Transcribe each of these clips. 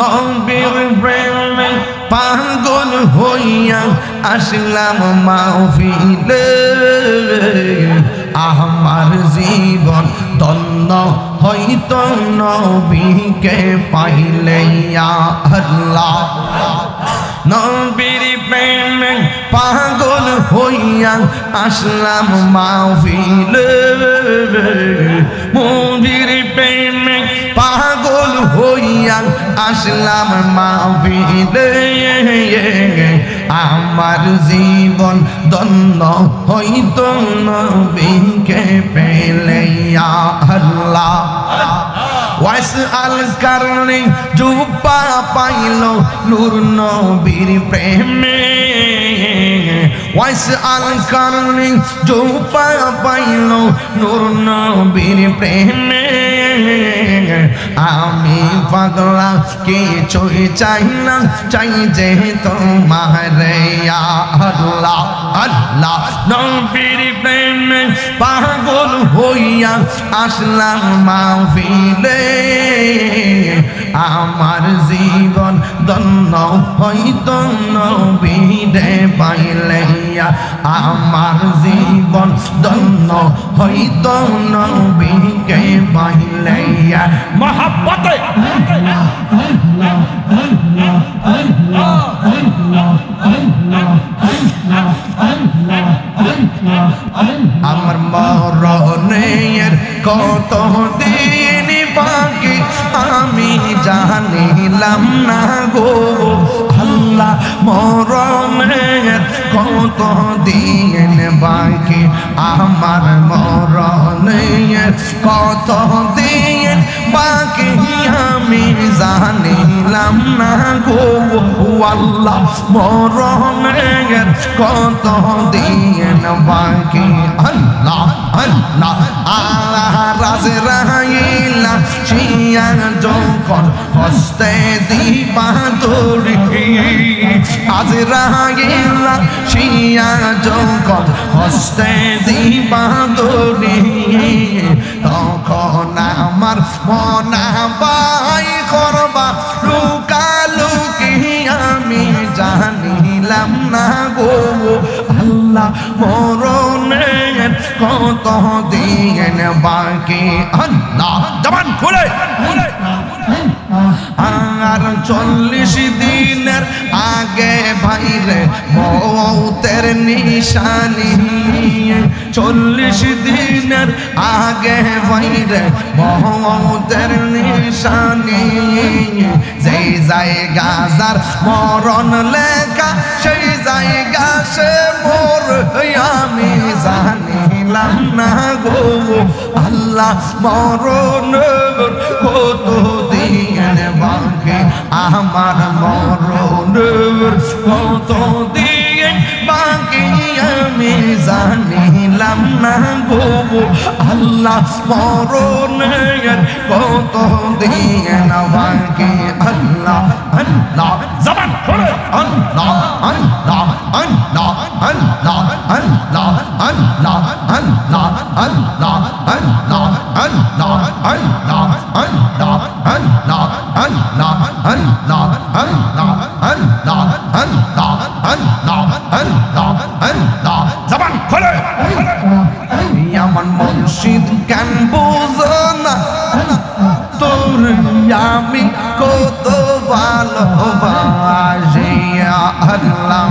নবীর প্রেমে পাগল হইয়া আসলাম মাহফিলে। আমার জীবন তন্ন হইতো নবীকে পাইলে আল্লাহ। নবীর প্রেমে পাগল হইয়া আসলাম মাহফিলে। নবীর প্রেমে আসলাম মাহফিলে, আমার জীবন দন্ন হইতো নবীকে পেলে আল্লাহ। ওয়াইস আল কারণে জুপা পাইল নূর নবীর প্রেমে। ওয়াইস আল কারণে জুপা পাইল নূর নবীর প্রেমে। আমি পাগলা কিছুই চাই না, চাই যে তোমার পাগল হইয়া আসলাম মাহফিলে। আমার জীবন দন্ন হইতো নবীরে পাইলে আমার জীবন দন্ন হইতো নবীকে পাইলে মহাব্বতে আমার মরণের কত দিন বাকি আমি জানিলাম না গো। কত দিন বাকি আমার মরণের কত দিন বাকি আমি জানিলাম না গো আল্লাহ মরণের কত দিন বাকি আল্লাহ আল্লাহ আল্লাহ রাজ রাইলা শিয়া যখন হস্তে দিবা দৌড়ি আজ রাইলা শিয়া যখন হস্তে দিবা দৌড়ি তখন আমার মনা বাই করবা লুকালুকি আমি জানিলাম না গো। আল্লাহ মরণের কত দিন বাকি। আল্লাহ, জবান খুলে। আর চল্লিশ দিনের ভাইরে, মৌতের নিশানি চল্লিশ দিনের আগে ভাইরে, মৌতের নিশানি যেই জায়গা যার মরণ লেখা, সেই জায়গা সে মোর আমি জানিলাম না গো আল্লাহ মরণ কত দিন বাকি আমার মরণ কত দিন বাকি আমি জানিলাম না গো আল্লাহ মরণ কত দিন বাকি আল্লাহ আল্লাহ জবান আল্লাহ আল্লাহ আল্লাহ আল্লাহ। আল্লাহ আল্লাহ আল্লাহ আল্লাহ আল্লাহ আল্লাহ আল্লাহ আল্লাহ আল্লাহ আল্লাহ আল্লাহ আল্লাহ আল্লাহ আল্লাহ জবান খুলে আমার মুর্শিদ কেন বুঝো না তোর আমি কত ভালোবাসি আল্লাহ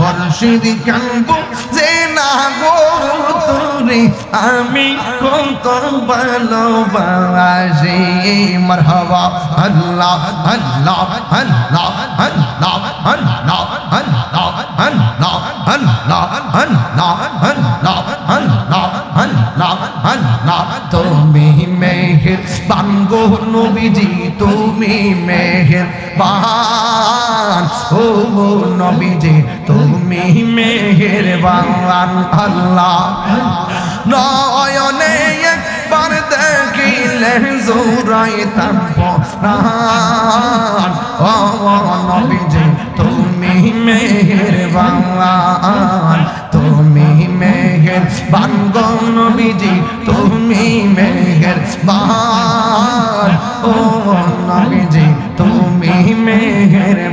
মুর্শিদ কানবো যে না গো তোরে আমি কত ভালোবাসি মারহাবা আল্লাহ আল্লাহ আল্লাহ আল্লাহ আল্লাহ আল্লাহ আল্লাহ আল্লাহ আল্লাহ তুমি মেহের বাঙ্গো নবীজি, তুমি মেহের বান। ও নবীজি, তুমি মেহের বান। আল্লাহ, নয়নে একবার দেখিলে জোরাইতাম প্রাণ ও নবীজি, তুমি মেহের বান।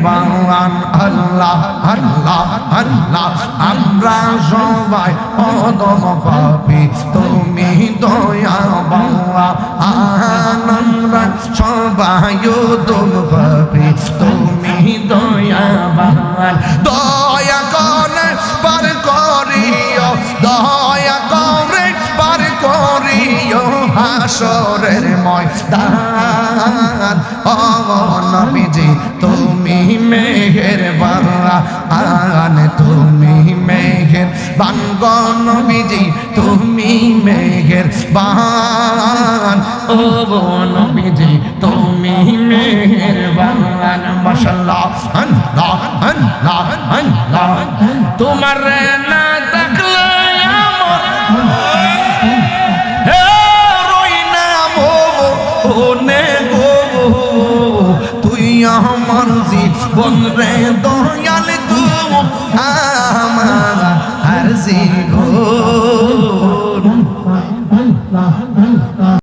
বান আল্লাহ আল্লাহ আল্লাহ। আমরা সবাই অদম পাপি, তুমি দয়া বাবা আমরা সবাই অদম পাপি, তুমি দয়া বাবা দয়া করে পার করিও, দয়া করে পার করিও, হাসরের ময়দান। ও নবীজি, তুমি তুমি মেঘের বাংলা আন তুমি মেঘের বাঙ্গন বিজি তুমি মেঘের বান। ও বন বিজি তুমি মেঘের বাংলান মশাল্লা হন্লা হন্লা হন্লা তোমার না দেখলে আমার রই না ভোনে গো। গো তুই আমার জীবন রে দয়াল তু আমার আর গো